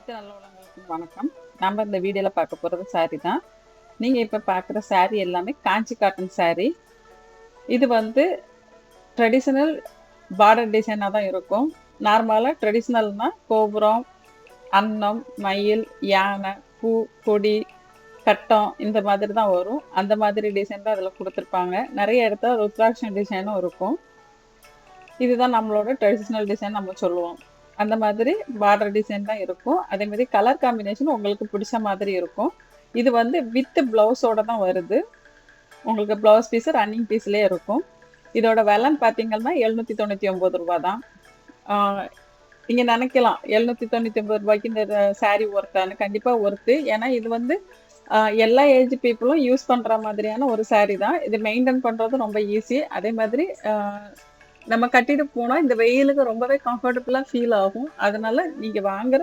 அனைத்து நல்ல உள்ளவங்களுக்கும் வணக்கம். நம்ம இந்த வீடியோவில் பார்க்க போகிறது saree தான். நீங்கள் இப்போ பார்க்குற saree எல்லாமே காஞ்சி காட்டன் saree. இது வந்து ட்ரெடிஷ்னல் பார்டர் டிசைனாக தான் இருக்கும். நார்மலாக ட்ரெடிஷ்னல்னால் கோபுரம் அன்னம் மயில் யானை பூ கொடி கட்டம் இந்த மாதிரி தான் வரும். அந்த மாதிரி டிசைன் தான் அதில் கொடுத்துருப்பாங்க. நிறைய இடத்துல ருத்ராட்சம் டிசைனும் இருக்கும். இதுதான் நம்மளோட ட்ரெடிஷ்னல் டிசைன் நம்ம சொல்லுவோம். அந்த மாதிரி பார்டர் டிசைன் தான் இருக்கும். அதே மாதிரி கலர் காம்பினேஷன் உங்களுக்கு பிடிச்ச மாதிரி இருக்கும். இது வந்து வித் ப்ளவுஸோட தான் வருது. உங்களுக்கு ப்ளவுஸ் பீஸ் ரன்னிங் பீஸ்லேயே இருக்கும். இதோட விலைன்னு பார்த்தீங்கன்னா எழுநூற்றி தொண்ணூற்றி ஒம்பது ரூபா தான் நீங்கள் நினைக்கலாம். எழுநூற்றி தொண்ணூற்றி ஒம்பது ரூபாய்க்கு இந்த சாரீ ஒர்த்தான்னு கண்டிப்பாக ஒர்த்து ஏன்னா இது வந்து எல்லா ஏஜ் பீப்புளும் யூஸ் பண்ணுற மாதிரியான ஒரு சாரீ தான். இது மெயின்டைன் பண்ணுறது ரொம்ப ஈஸி அதே மாதிரி நம்ம கட்டிட்டு போனால் இந்த வெயிலுக்கு ரொம்பவே கம்ஃபர்டபுளாக ஃபீல் ஆகும். அதனால நீங்கள் வாங்குற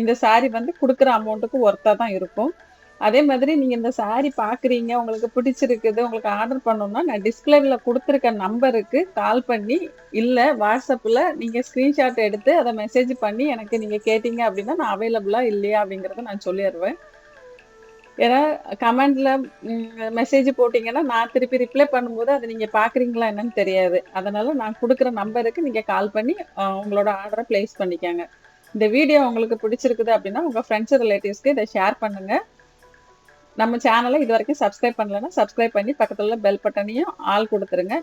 இந்த saree வந்து கொடுக்குற அமௌண்ட்டுக்கு ஒர்த்தாக தான் இருக்கும். அதே மாதிரி நீங்கள் இந்த saree பார்க்குறீங்க உங்களுக்கு பிடிச்சிருக்குது உங்களுக்கு ஆர்டர் பண்ணணும்னா நான் டிஸ்பிளேவில் கொடுத்துருக்க நம்பருக்கு கால் பண்ணி இல்லை வாட்ஸ்அப்பில் நீங்கள் ஸ்க்ரீன்ஷாட் எடுத்து அதை மெசேஜ் பண்ணி எனக்கு நீங்கள் கேட்டீங்க அப்படின்னா நான் அவைலபிளாக இல்லையா அப்படிங்கிறத நான் சொல்லிடுவேன் ஏன்னா கமெண்ட்ல மெசேஜ் போட்டிங்கன்னா நான் திருப்பி ரிப்ளை பண்ணும்போது அதை நீங்கள் பார்க்குறீங்களா என்னன்னு தெரியாது. அதனால நான் கொடுக்குற நம்பருக்கு நீங்கள் கால் பண்ணி உங்களோட ஆர்டரை ப்ளேஸ் பண்ணிக்கோங்க. இந்த வீடியோ உங்களுக்கு பிடிச்சிருக்குது அப்படின்னா உங்கள் ஃப்ரெண்ட்ஸ் ரிலேட்டிவ்ஸ்க்கு இதை ஷேர் பண்ணுங்க. நம்ம சேனலை இது வரைக்கும் சப்ஸ்கிரைப் பண்ணலைன்னா சப்ஸ்கிரைப் பண்ணி பக்கத்துல பெல் பட்டனையும் ஆள் கொடுத்துருங்க.